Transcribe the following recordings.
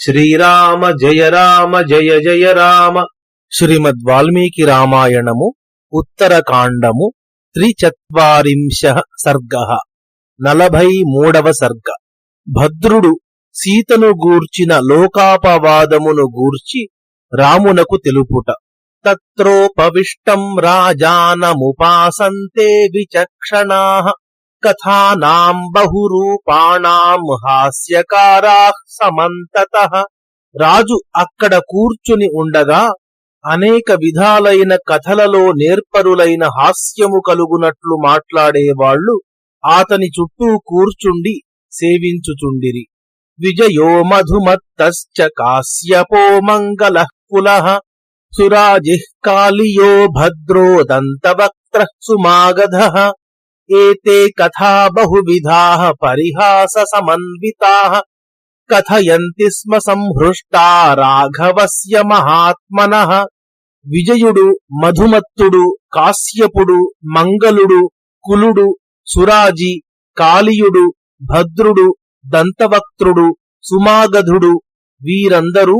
శ్రీరామ జయ రామ జయ జయ రామ. శ్రీమద్ వాల్మీకి రామాయణము ఉత్తరకాండము త్రిచత్వరింశ సర్గ. నలభై మూడవ సర్గ. భద్రుడు సీతను గూర్చిన లోకాపవాదమును గూర్చి రామునకు తెలుపుట. తత్రోపవిష్టం రాజానముపాసంతే విచక్షణా. కథానాం బహురూపాణాం హాస్యకారా సమంతత. రాజు అక్కడ కూర్చుని ఉండగా అనేక విధాలైన కథలలో నేర్పరులైన హాస్యము కలుగునట్లు మాట్లాడేవాళ్ళు ఆతని చుట్టూ కూర్చుండి సేవించుచుండిరి. విజయో మధుమత్తశ్చ కాశ్యపో మంగళ కులః. సురాజిః కాళియో భద్రో దంతవక్త్ర సుమాగధ. ఏతే కథా బహువిధాః పరిహాస సమన్వితాః కథయంతి స్మ సంహృష్టా రాఘవస్య మహాత్మనః విజయుడు మధుమత్తుడు కాశ్యపుడు మంగళుడు కులుడు సురాజి కాళీయుడు భద్రుడు దంతవక్త్రుడు సుమాగధుడు వీరందరూ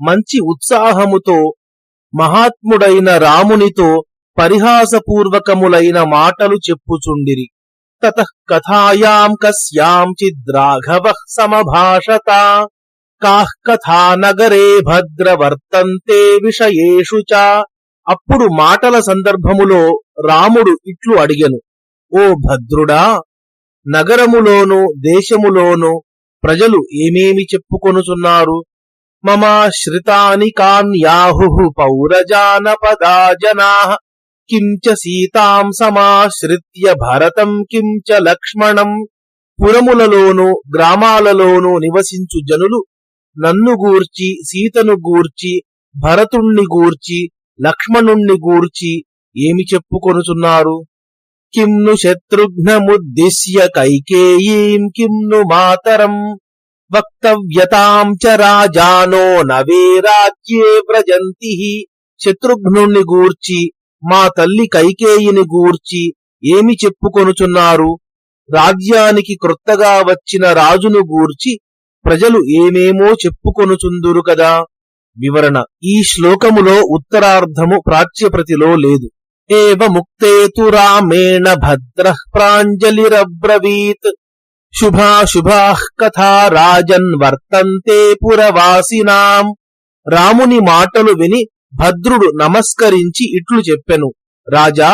మంచి ఉత్సాహముతో మహాత్ముడైన రామునితో పరిహాసపూర్వకములైన మాటలు చెప్పుచుండిరి. తత కథాయాం కస్యాంచిద్రాఘవ సమభాషత. కాః కథా నగరే భద్ర వర్తంతే విషయేషు చ. అప్పుడు మాటల సందర్భములో రాముడు ఇట్లు అడిగెను. ఓ భద్రుడా నగరములోను దేశములోను ప్రజలు ఏమేమి చెప్పుకొనుచున్నారు? మమాశ్రితాని కాన్యాహు పౌరజానపదా జనా. కిం చ సీతాం సమాశ్రిత్య భరతం కిం చ లక్ష్మణం పురములలోను గ్రామాలలోను నివసించు జనులు నన్ను గూర్చి సీతను గూర్చి భరతుణ్ణి గూర్చి లక్ష్మణుణ్ణి గూర్చి ఏమి చెప్పుకొనుచున్నారు? కిమ్ను ను శత్రుఘ్నముద్దిశ్య కైకేయీం కిమ్ను ను మాతరం వక్తవ్యతాం చ రాజానో నవే రాజ్యే వ్రజంతి శత్రుఘ్నుణ్ణి గూర్చి మా తల్లి కైకేయిని గూర్చి ఏమి చెప్పుకొనుచున్నారు? రాజ్యానికి క్రొత్తగా వచ్చిన రాజును గూర్చి ప్రజలు ఏమేమో చెప్పుకొనుచుందురు కదా? వివరణ. ఈ శ్లోకములో ఉత్తరార్ధము ప్రాచ్యప్రతిలో లేదు. ఏవ ముక్తేతు రామేణ భద్ర ప్రాంజలిరబ్రవీత్. శుభాశుభాః కథా రాజన్ వర్తంతే పురవాసినాం. రాముని మాటలు విని భద్రుడు నమస్కరించి ఇట్లు చెప్పెను. రాజా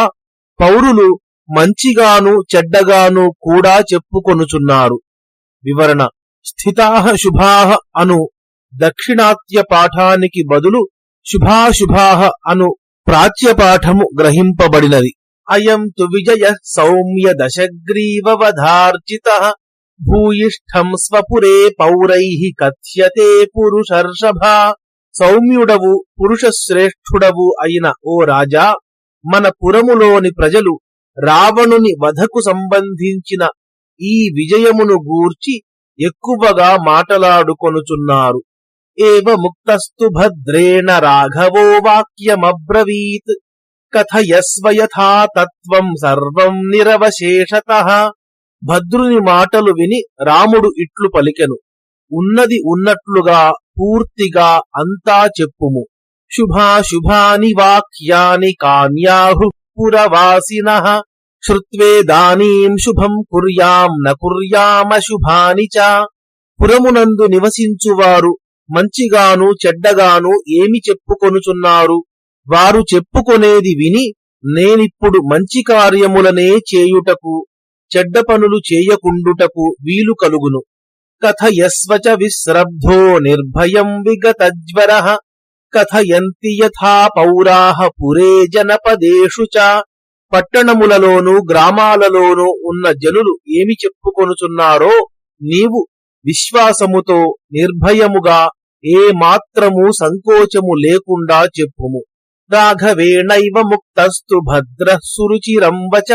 పౌరులు మంచిగాను చెడ్డగాను కూడా చెప్పుకొనుచున్నారు. వివరణ స్థితాహ శుభాహ అను దక్షిణాత్య పాఠానికి బదులు శుభాశుభాహ అను ప్రాచ్యపాఠము గ్రహింపబడినది. అయం తు విజయ సౌమ్య దశగ్రీవవధార్జిత భూయిష్టం స్వపురే పౌరై కథ్యతే పురుషర్షభ. సౌమ్యుడవు పురుష శ్రేష్ఠుడవు అయిన ఓ రాజా మన పురములోని ప్రజలు రావణుని వధకు సంబంధించిన ఈ విజయమును గూర్చి ఎక్కువగా మాటలాడుకొనుచున్నారు. ఏవ ముక్తస్తు భద్రేణ రాఘవో వాక్యమబ్రవీత్. కథయస్వయథా తత్వం సర్వం నిరవశేషత. భద్రుని మాటలు విని రాముడు ఇట్లు పలికెను. ఉన్నది ఉన్నట్లుగా పూర్తిగా అంతా చెప్పుము. శుభాశుభాని వాక్యాని కాన్యాహు పురవాసిన. శ్రుత్వేదానీం శుభం కుర్యాం న కుర్యామశుభాని చ. పురమునందు నివసించువారు మంచిగాను చెడ్డగాను ఏమి చెప్పుకొనుచున్నారు? వారు చెప్పుకొనేది విని నేనిప్పుడు మంచి కార్యములనే చేయుటకు చెడ్డ పనులు చేయకుండుటకు వీలు కలుగును. కథయస్వచ విశ్రబ్ధో నిర్భయం విగతజ్వర కథయంతి యథా పౌరాహ పురే జనపదేషు చ. పట్టణములలోను గ్రామాలలోనూ ఉన్న జనులు ఏమి చెప్పుకొనుచున్నారో నీవు విశ్వాసముతో నిర్భయముగా ఏ మాత్రము సంకోచము లేకుండా చెప్పుము. రాఘవేణైవ ముక్తస్తు భద్ర సురుచిరం వచ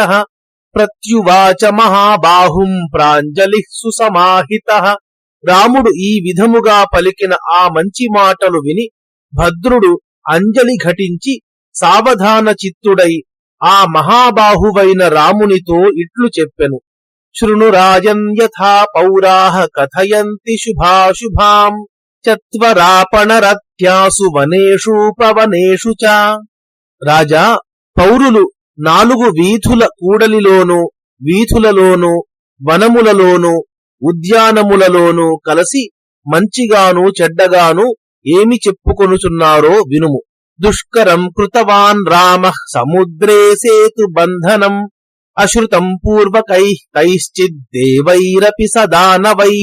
ప్రత్యువాచ మహాబాహుం ప్రాంజలి సుసమాహిత. రాముడు ఈ విధముగా పలికిన ఆ మంచి మాటలు విని భద్రుడు అంజలి ఘటించి సావధాన చిత్తుడై ఆ మహాబాహువైన రామునితో ఇట్లు చెప్పెను. శృణు రాజన్ యథా పౌరాహ కథయంతి శుభాశుభాం చత్వరాపణరత్యాసు వనేషు పవనేషు చ. రాజా పౌరులు నాలుగు వీధుల కూడలిలోను వీధులలోను వనములలోను ఉద్యానములలోను కలసి మంచిగాను చెడ్డగాను ఏమి చెప్పుకొనుచున్నారో వినుము. దుష్కరం కృతవాన్ రామ సముద్రే సేతు బంధనం అశ్రుతం పూర్వకై కైశ్చిద్దేవైరపి సదానవై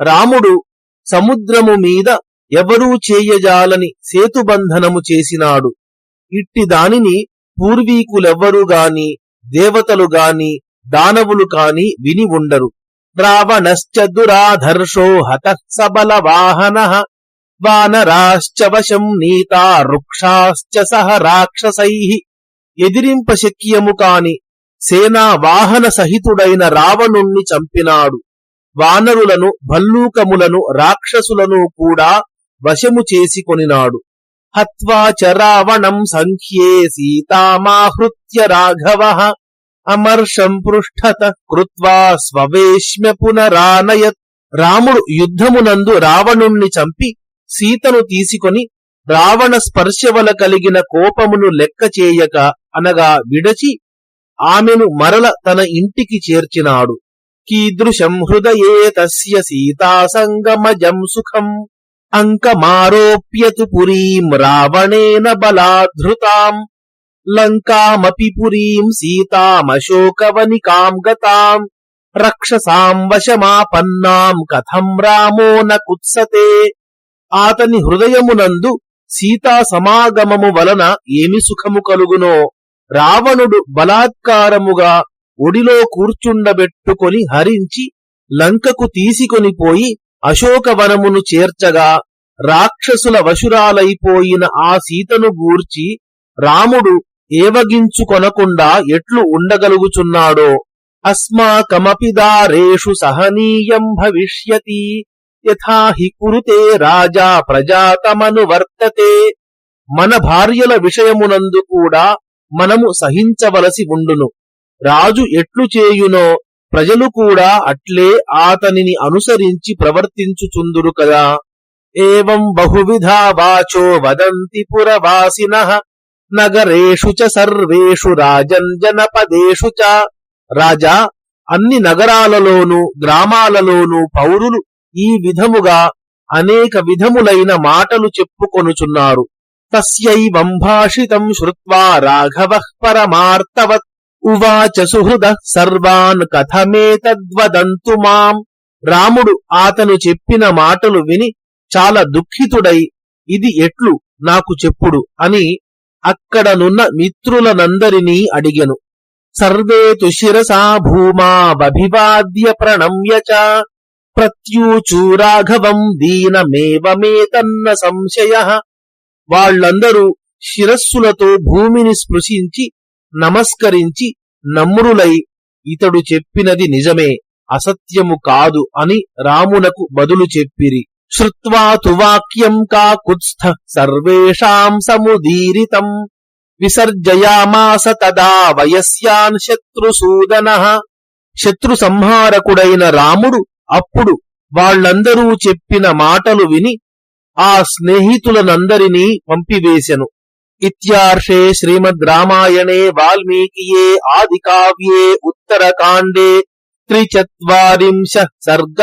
రాముడు సముద్రము మీద ఎవరూ చేయజాలని సేతుబంధనము చేసినాడు. ఇట్టి దానిని పూర్వీకులెవ్వరూ గాని దేవతలు గాని దానవులు కాని విని ఉండరు. రావణశ్చ దురాధర్షో హత సబల వాహన వానరాశ్చ వశం నీతా వృక్షాశ్చ సహ రాక్షసై ఎదిరింప శక్యము కాని సేనా వాహన సహితుడైన రావణుణ్ణి చంపినాడు. వానరులను భల్లూకములను రాక్షసులను కూడా వశము చేసి కొనినాడు. హత్వా చ రావణం సంఖ్యే సీతామాహృత్య రాఘవ అమర్షం పృష్ఠత కృత్వా స్వవేష్మ్య పునరానయత్ రాముడు యుద్ధమునందు రావణుణ్ణి చంపి సీతను తీసుకొని రావణ స్పర్శ వల కలిగిన కోపమును లెక్క చేయక అనగా విడచి ఆమెను మరల తన ఇంటికి చేర్చినాడు కీదృశం హృదయే తస్య సీతాసంగమజం సుఖం అంకమారోప్యతు పురీం రావణేన బలాధృతాం లంకామపి పురీం సీతామశోకవనికాం గతాం రక్షసాం వశమాపన్నాం కథం రామో న కుత్సతే ఆతని హృదయమునందు సీతా సమాగమము వలన ఏమి సుఖము కలుగునో రావణుడు బలాత్కారముగా ఒడిలో కూర్చుండబెట్టుకొని హరించి లంకకు తీసికొనిపోయి అశోకవనమును చేర్చగా రాక్షసుల వశురాలైపోయిన ఆ సీతను గూర్చి రాముడు ఏవగించుకొనకుండా ఎట్లు ఉండగలుగుచున్నాడో? అస్మాకమపి దారేషు సహనీయం భవిష్యతి. యథాహి కురుతే రాజా ప్రజాతమనువర్తతే మన భార్యల విషయమునందు కూడా మనము సహించవలసి ఉండును. రాజు ఎట్లు చేయునో ప్రజలు కూడా అట్లే ఆతనిని అనుసరించి ప్రవర్తించుచుందురు కదా. ఏం బహువిధా వాచో వదంతి పురవాసిన నగరేషు చ సర్వేషు రాజన్ జనపదేషు చ. రాజా అన్ని నగరాలలోనూ గ్రామాలలోనూ పౌరులు ఈ విధముగా అనేక విధములైన మాటలు చెప్పుకొనుచున్నారు. తస్యైవం భాషితం శ్రుత్వా రాఘవ పరమార్తవత్ ఉవాచ సుహృద సర్వాన్ కథమేతద్వదంతు మాం. రాముడు ఆతను చెప్పిన మాటలు విని చాలా దుఃఖితుడై ఇది ఎట్లు నాకు చెప్పుడు? అని అక్కడనున్న మిత్రులనందరినీ అడిగెను. సర్వే తుశిరసా భూమాభివాద్య ప్రణమ్య ప్రత్యూచూ రాఘవం దీనమేవమేతన్న సంశయ. వాళ్ళందరూ శిరస్సులతో భూమిని స్పృశించి నమస్కరించి నమ్రులై ఇతడు చెప్పినది నిజమే అసత్యము కాదు అని రామునకు బదులు చెప్పిరి. శ్రుత్వా వాక్యం కాకుత్స్థ సర్వేషాం సముదీరితం. విసర్జయామాస తదా వయస్యాన్ శత్రుసూదన. శత్రు సంహారకుడైన రాముడు అప్పుడు వాళ్ళందరూ చెప్పిన మాటలు విని ఆ స్నేహితులనందరినీ పంపివేశెను ఇర్షే శ్రీమద్ రామాయణే వాల్మీకియే ఆది కావ్యే ఉత్తరకాండే త్రిచత్వరింశ సర్గ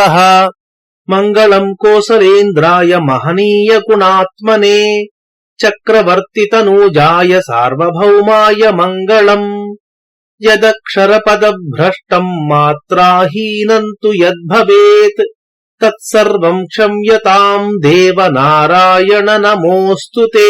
మంగళం కోసలేంద్రాయ మహనీయ గుణాత్మనే చక్రవర్తితనూజాయ సార్వభౌమాయ మంగళం యదక్షరపదభ్రష్టం మాత్రాహీనం తు యద్భవేత్ తత్సర్వం క్షమ్యతాం దేవ నారాయణ నమోऽस्तु ते।